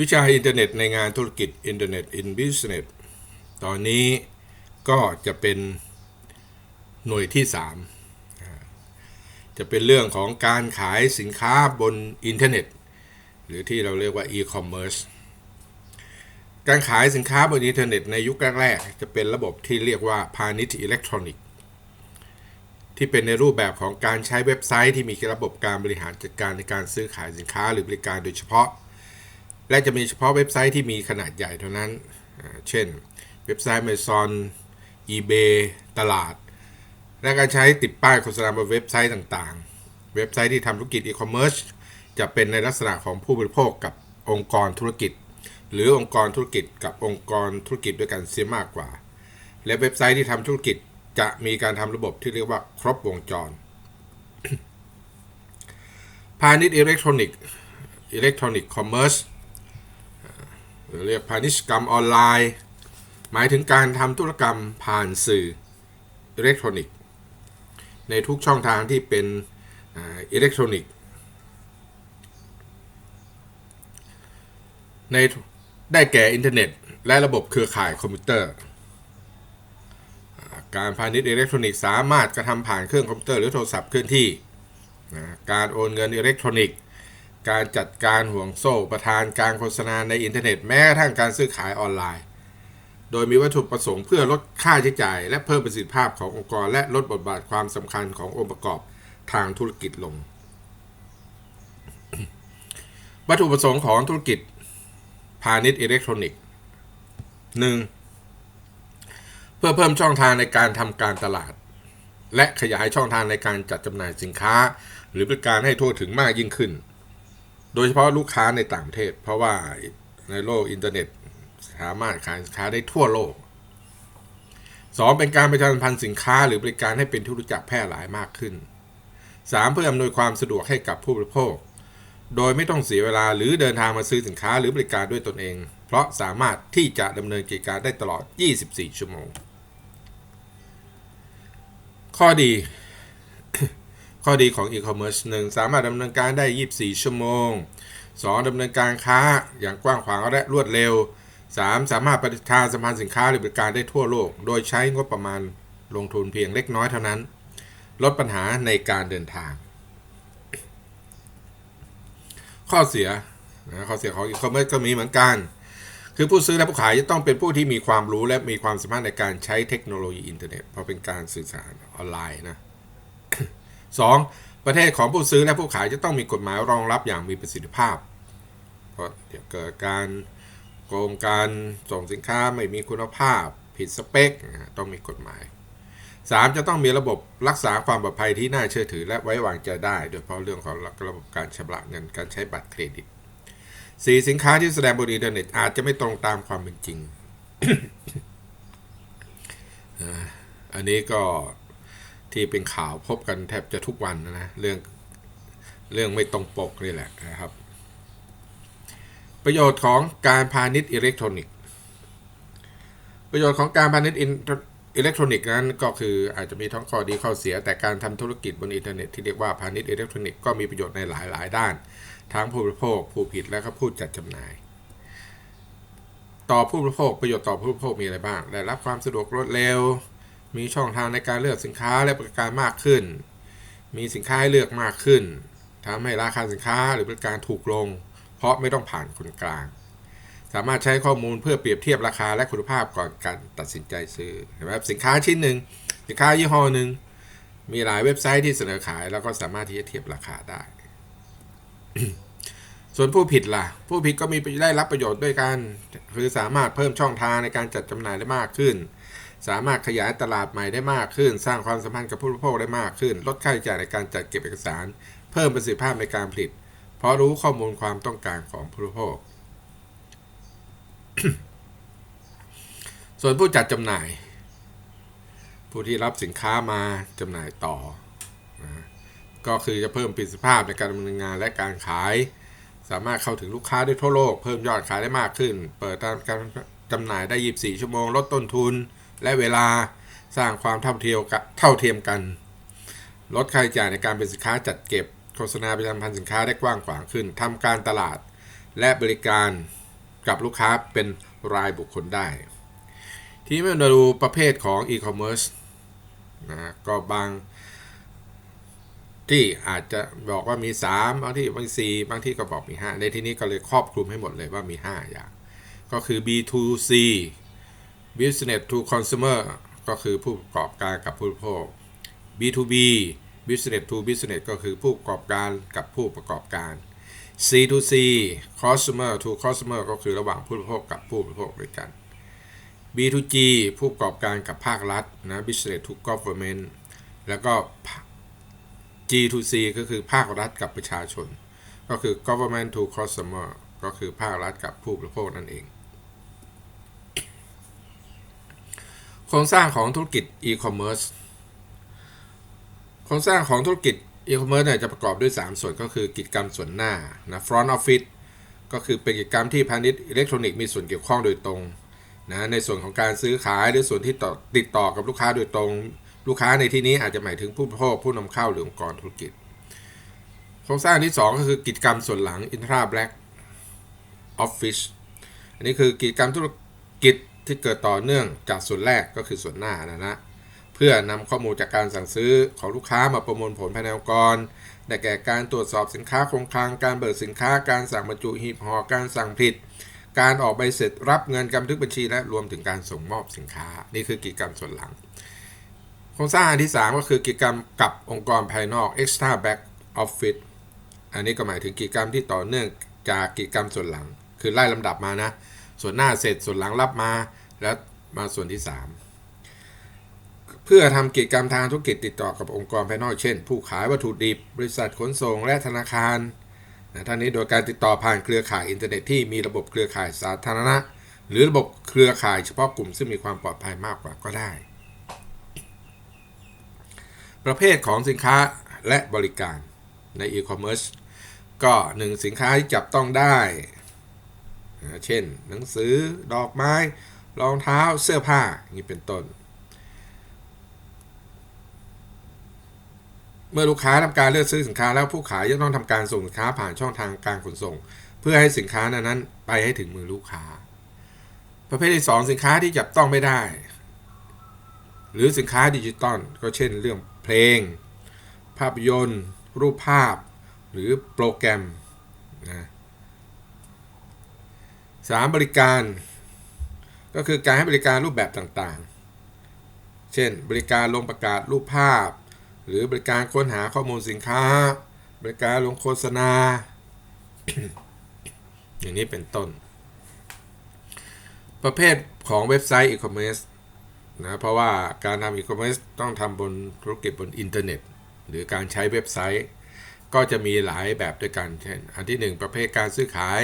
วิชาอินเทอร์เน็ตในงานธุรกิจ Internet in Business ตอนนี้ก็จะเป็นหน่วยที่ 3 จะเป็นเรื่องของการขายสินค้าบนอินเทอร์เน็ต หรือที่เราเรียกว่า e-commerce การขายสินค้าบนอินเทอร์เน็ตในยุคแรกๆ จะเป็นระบบที่เรียกว่าพาณิชย์อิเล็กทรอนิกส์ที่เป็นในรูปแบบของการใช้เว็บไซต์ที่มีระบบการบริหารจัดการในการซื้อขายสินค้าหรือบริการโดยเฉพาะ และจะมีเฉพาะเว็บไซต์ที่มีขนาดใหญ่เท่านั้น เช่น เว็บไซต์ Amazon eBay ตลาด และการใช้ติดป้ายโฆษณาบนเว็บไซต์ต่างๆ เว็บไซต์ที่ทำธุรกิจอีคอมเมิร์ซจะเป็นในลักษณะของผู้บริโภคกับองค์กรธุรกิจ หรือองค์กรธุรกิจกับองค์กรธุรกิจด้วยกันเสียมากกว่า และเว็บไซต์ที่ทำธุรกิจจะมีการทำระบบที่เรียกว่าครบวงจร พาณิชย์อิเล็กทรอนิกส์อิเล็กทรอนิกส์คอมเมอร์สหรือ เรียกพาณิชกรรมออนไลน์ หมายถึงการทำธุรกรรมผ่านสื่ออิเล็กทรอนิกส์ ในทุกช่องทางที่เป็นอิเล็กทรอนิกส์ในได้แก่อินเทอร์เน็ต และระบบเครือข่ายคอมพิวเตอร์ การพาณิชย์อิเล็กทรอนิกส์สามารถกระทำผ่านเครื่องคอมพิวเตอร์หรือโทรศัพท์เคลื่อนที่ การโอนเงินอิเล็กทรอนิกส์ การจัดการห่วงโซ่ประธานการโฆษณาในอินเทอร์เน็ตแม้กระทั่งการซื้อขายออนไลน์ โดยมีวัตถุประสงค์เพื่อลดค่าใช้จ่าย และเพิ่มประสิทธิภาพขององค์กร และลดบทบาทความสำคัญขององค์ประกอบทางธุรกิจลง วัตถุประสงค์ของธุรกิจ พาณิชย์อิเล็กทรอนิกส์ 1. เพื่อเพิ่มช่องทางในการทำการตลาด และขยายช่องทางในการจัดจำหน่ายสินค้า หรือบริการให้ทั่วถึงมากยิ่งขึ้น โดยเฉพาะลูกค้าในต่างประเทศ เพราะว่าในโลกอินเทอร์เน็ตสามารถขายสินค้าได้ทั่วโลก 2. เป็นการประชาสัมพันธ์สินค้าหรือบริการให้เป็นที่รู้จักแพร่หลายมากขึ้น 3. เพื่ออำนวยความสะดวกให้กับผู้บริโภค โดยไม่ต้องเสียเวลาหรือเดินทางมาซื้อสินค้าหรือบริการด้วยตนเอง เพราะสามารถที่จะดำเนินกิจการได้ตลอด 24 ชั่วโมง ข้อดี ข้อดีของ e-commerce 1 สามารถดำเนินการได้ 24 ชั่วโมง 2. ดำเนินการค้าอย่างกว้างขวางและรวดเร็ว 3. สามารถประชาสัมพันธ์สินค้าหรือบริการได้ทั่วโลก โดยใช้งบประมาณลงทุนเพียงเล็กน้อยเท่านั้น ลดปัญหาในการเดินทาง ข้อเสียนะข้อเสียของ e-commerce ก็มีเหมือนกัน คือผู้ซื้อและผู้ขายจะต้องเป็นผู้ที่มีความรู้และมีความสามารถในการใช้เทคโนโลยีอินเทอร์เน็ตเพราะเป็นการสื่อสารออนไลน์นะ 2. ประเทศของผู้ซื้อและผู้ขายจะต้องมีกฎหมายรองรับอย่างมีประสิทธิภาพ เพราะเดี๋ยวเกิดการโกงการส่งสินค้าไม่มีคุณภาพ ผิดสเปคต้องมีกฎหมาย 3. จะต้องมีระบบรักษาความปลอดภัยที่น่าเชื่อถือและไว้วางใจได้ โดยเฉพาะเรื่องของระบบการชำระเงินการใช้บัตรเครดิต 4. สินค้าที่แสดงบนอินเทอร์เน็ตอาจจะไม่ตรงตามความเป็นจริง อันนี้ก็ ที่เป็นข่าวพบกันแทบจะทุกวันนะเรื่องเรื่องไม่ตรงปกนี่แหละนะครับ ประโยชน์ของการพาณิชย์อิเล็กทรอนิกส์ ประโยชน์ของการพาณิชย์อิเล็กทรอนิกส์นั้นก็คืออาจจะมีทั้งข้อดีข้อเสีย แต่การทำธุรกิจบนอินเทอร์เน็ตที่เรียกว่าพาณิชย์อิเล็กทรอนิกส์ก็มีประโยชน์ในหลายหลายด้าน ทั้งผู้บริโภคผู้ผลิตและก็ผู้จัดจำหน่าย ต่อผู้บริโภคประโยชน์ต่อผู้บริโภคมีอะไรบ้าง ได้รับความสะดวกรวดเร็ว มีช่องทางในการเลือกสินค้าและบริการมากขึ้น มีสินค้าให้เลือกมากขึ้นทำให้ราคาสินค้าหรือบริการถูกลง เพราะไม่ต้องผ่านคนกลาง สามารถใช้ข้อมูลเพื่อเปรียบเทียบราคาและคุณภาพก่อนการตัดสินใจซื้อนะครับสินค้าชิ้นหนึ่งสินค้ายี่ห้อหนึ่งมีหลายเว็บไซต์ที่เสนอขาย แล้วก็สามารถที่จะเทียบราคาได้ ส่วนผู้ผิดล่ะ ผู้ผิดก็มีได้รับประโยชน์ด้วยกัน คือสามารถเพิ่มช่องทางในการจัดจำหน่ายได้มากขึ้น สามารถขยายตลาดใหม่ได้มากขึ้น สร้างความสัมพันธ์กับผู้บริโภคได้มากขึ้น ลดค่าใช้จ่ายในการจัดเก็บเอกสาร เพิ่มประสิทธิภาพในการผลิต เพราะรู้ข้อมูลความต้องการของผู้บริโภค ส่วนผู้จัดจำหน่าย ผู้ที่รับสินค้ามาจำหน่ายต่อนะก็คือจะเพิ่มประสิทธิภาพในการดำเนินงานและการขาย สามารถเข้าถึงลูกค้าได้ทั่วโลก เพิ่มยอดขายได้มากขึ้น เปิดการจำหน่ายได้ 24 ชั่วโมง ลดต้นทุน เวลาสร้างความเท่าเทียมกันเท่าเทียมกัน ลดค่าใช้จ่ายในการเป็นสินค้าจัดเก็บ โฆษณาประชาสัมพันธ์สินค้าได้กว้างขวางขึ้นทำการตลาดและบริการกับลูกค้าเป็นรายบุคคลได้ ทีนี้มาดูประเภทของอีคอมเมิร์ซนะก็บางที่อาจจะบอกว่ามี 3 บางที่บางสี่บางที่ก็บอกมี 5 ในที่นี้ก็เลยครอบคลุมให้หมดเลยว่ามี 5 อย่าง ก็คือ B2C Business to Consumer ก็คือผู้ประกอบการกับผู้บริโภค B2B Business to Business ก็คือผู้ประกอบการกับผู้ประกอบการ C2C Customer to Customer ก็คือระหว่างผู้บริโภคกับผู้บริโภคด้วยกัน B2G ผู้ประกอบการกับภาครัฐนะ Business to Government แล้วก็ G2C ก็คือภาครัฐกับประชาชน ก็คือ Government to Customer ก็คือภาครัฐกับผู้บริโภคนั่นเอง โครงสร้างของธุรกิจ e-commerce โครงสร้างของธุรกิจ e-commerce เนี่ยจะประกอบด้วย 3 ส่วนก็คือกิจกรรมส่วนหน้านะ front office ก็คือเป็นกิจกรรมที่พาณิชย์อิเล็กทรอนิกส์มีส่วนเกี่ยวข้องโดยตรงนะในส่วนของการซื้อขายหรือส่วนที่ติดต่อกับลูกค้าโดยตรง ลูกค้าในที่นี้อาจจะหมายถึงผู้บริโภคผู้นำเข้าหรือองค์กรธุรกิจ โครงสร้างที่ 2 ก็คือกิจกรรมส่วนหลัง intra black office อันนี้คือกิจกรรมธุรกิจ ที่เกิดต่อเนื่องจากส่วนแรกก็คือส่วนหน้านะนะเพื่อนำข้อมูลจากการสั่งซื้อของลูกค้ามาประมวลผลภายในองค์กรได้แก่การตรวจสอบสินค้าคงคลังการเบิกสินค้าการสั่งบรรจุหีบห่อการสั่งผลิตการออกใบเสร็จรับเงินกำทึกบัญชี และรวมถึงการส่งมอบสินค้า นี่คือกิจกรรมส่วนหลังโครงสร้างอันที่ 3 ก็คือกิจกรรมกับองค์กรภายนอก extra back office อันนี้ก็หมายถึงกิจกรรมที่ต่อเนื่องจากกิจกรรมส่วนหลัง คือไล่ลำดับมานะ ส่วนหน้าเสร็จส่วนหลังรับมาแล้วมาส่วนที่ 3 เพื่อทำกิจกรรมทางธุรกิจติดต่อกับองค์กรภายนอกเช่น ผู้ขายวัตถุดิบ บริษัทขนส่งและธนาคารนะท่านนี้โดยการติดต่อผ่านเครือข่ายอินเทอร์เน็ตที่มีระบบเครือข่ายสาธารณะ หรือระบบเครือข่ายเฉพาะกลุ่มซึ่งมีความปลอดภัยมากกว่าก็ได้ ประเภทของสินค้าและบริการในอีคอมเมิร์ซก็หนึ่งสินค้าที่จับต้องได้ เช่น หนังสือ ดอกไม้ รองเท้า เสื้อผ้านี้เป็นต้น เมื่อลูกค้าทำการเลือกซื้อสินค้าแล้วผู้ขายจะต้องทำการส่งสินค้าผ่านช่องทางการขนส่ง เพื่อให้สินค้านั้นไปให้ถึงมือลูกค้า ประเภทที่ 2 สินค้าที่จับต้องไม่ได้ หรือสินค้าดิจิตอลก็เช่น เรื่องเพลง ภาพยนตร์ รูปภาพ หรือโปรแกรมนะ สามบริการ ก็คือการให้บริการรูปแบบต่างๆ เช่น บริการลงประกาศรูปภาพ หรือบริการค้นหาข้อมูลสินค้า บริการลงโฆษณา อย่างนี้เป็นต้น ประเภทของเว็บไซต์อีคอมเมิร์ซนะเพราะว่าการทำอีคอมเมิร์ซต้องทำบนธุรกิจบนอินเทอร์เน็ต หรือการใช้เว็บไซต์ ก็จะมีหลายแบบด้วยกันเช่น อันที่ 1 ประเภทการซื้อขาย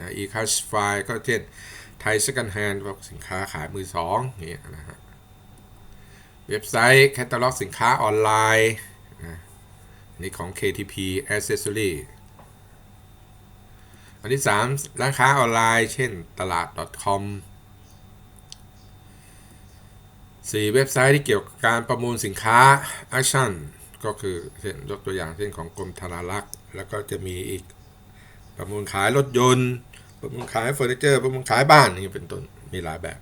นะ e-classify ก็เช่นไทย second hand พวกสินค้าขายมือสองอย่นะฮะเว็บไซต์แคตตาล็อกสินค้าออนไลน์นะนี่ของ KTP Accessory อันที่ 3 ร้านค้าออนไลน์ เช่นตลาด .com 4 เว็บไซต์ที่เกี่ยวกับการประมูลสินค้า Action ก็คือเช่นยกตัวอย่างเช่นของกรมธนารักษ์ แล้วก็จะมีอีกประมูลขายรถยนต์ ประมูลขายเฟอร์นิเจอร์ประมูลขายบ้านนี่เป็นต้นมีหลายแบบ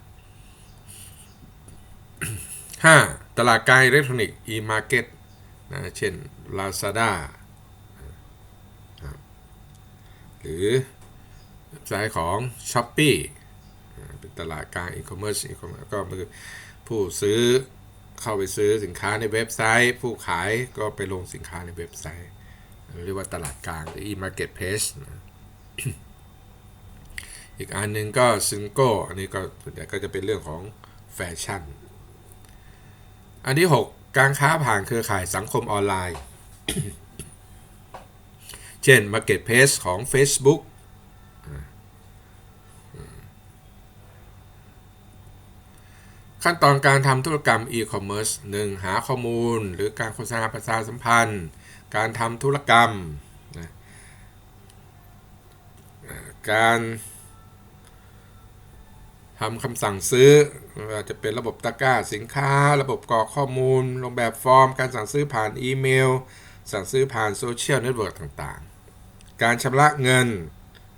5. ตลาดกลางอิเล็กทรอนิกส์ e-market นะเช่น Lazada หรือเว็บไซต์ของ Shopee เป็นตลาดกลาง e-commerce e-commerce ก็คือผู้ซื้อเข้าไปซื้อสินค้าในเว็บไซต์ ผู้ขายก็ไปลงสินค้าในเว็บไซต์ เรียกว่าตลาดกลางหรือ e-market place นะ อีกอันหนึ่งก็ซิงโก้อันนี้ก็ส่วนใหญ่ก็จะเป็นเรื่องของแฟชั่น อันที่ 6 การค้าผ่านเครือข่ายสังคมออนไลน์ เช่น Marketplace ของ Facebook ขั้นตอนการทำธุรกรรม e-commerce 1. หาข้อมูล หรือการโฆษณาประชาสัมพันธ์ การทำธุรกรรม การ ทำคำสั่งซื้ออาจจะเป็นระบบตะกร้าสินค้า ระบบกรอกข้อมูล ลงแบบฟอร์ม การสั่งซื้อผ่านอีเมล สั่งซื้อผ่านโซเชียลเน็ตเวิร์กต่างๆ การชำระเงิน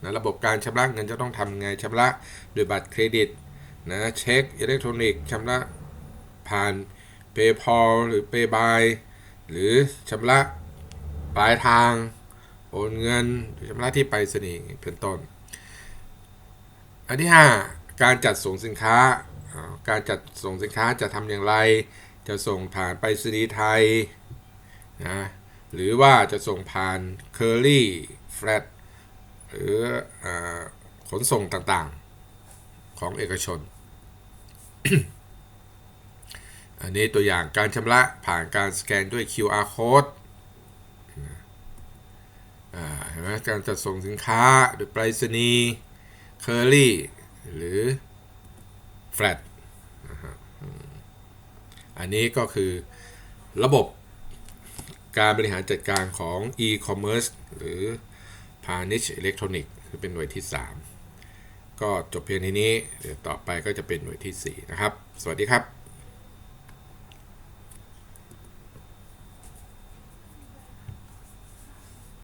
นะระบบการชำระเงินจะต้องทำไงชำระด้วยบัตรเครดิตนะเช็คอิเล็กทรอนิกส์ชำระผ่าน PayPal หรือ PayBy หรือชำระปลายทาง โอนเงินชำระที่ไปรษณีย์เป็นต้น อันที่ 5 การจัดส่งสินค้า การจัดส่งสินค้าจะทำอย่างไร จะส่งผ่านไปรษณีย์ไทยนะหรือว่าจะส่งผ่าน Curly Flat หรืออขนส่งต่างๆของเอกชน อันนี้ตัวอย่างการชำระผ่านการสแกนด้วย QR code เห็นไหมการจัดส่งสินค้าโดยไปรษณีย์ Curly หรือ Flat หรือ flat อันนี้ก็คือระบบการบริหารจัดการของ e-commerce หรือพาณิชย์อิเล็กทรอนิกส์คือเป็นหน่วยที่ 3 ก็จบเพียงเท่นี้เดี๋ยวต่อไปก็จะเป็นหน่วยที่ 4 นะครับ สวัสดีครับ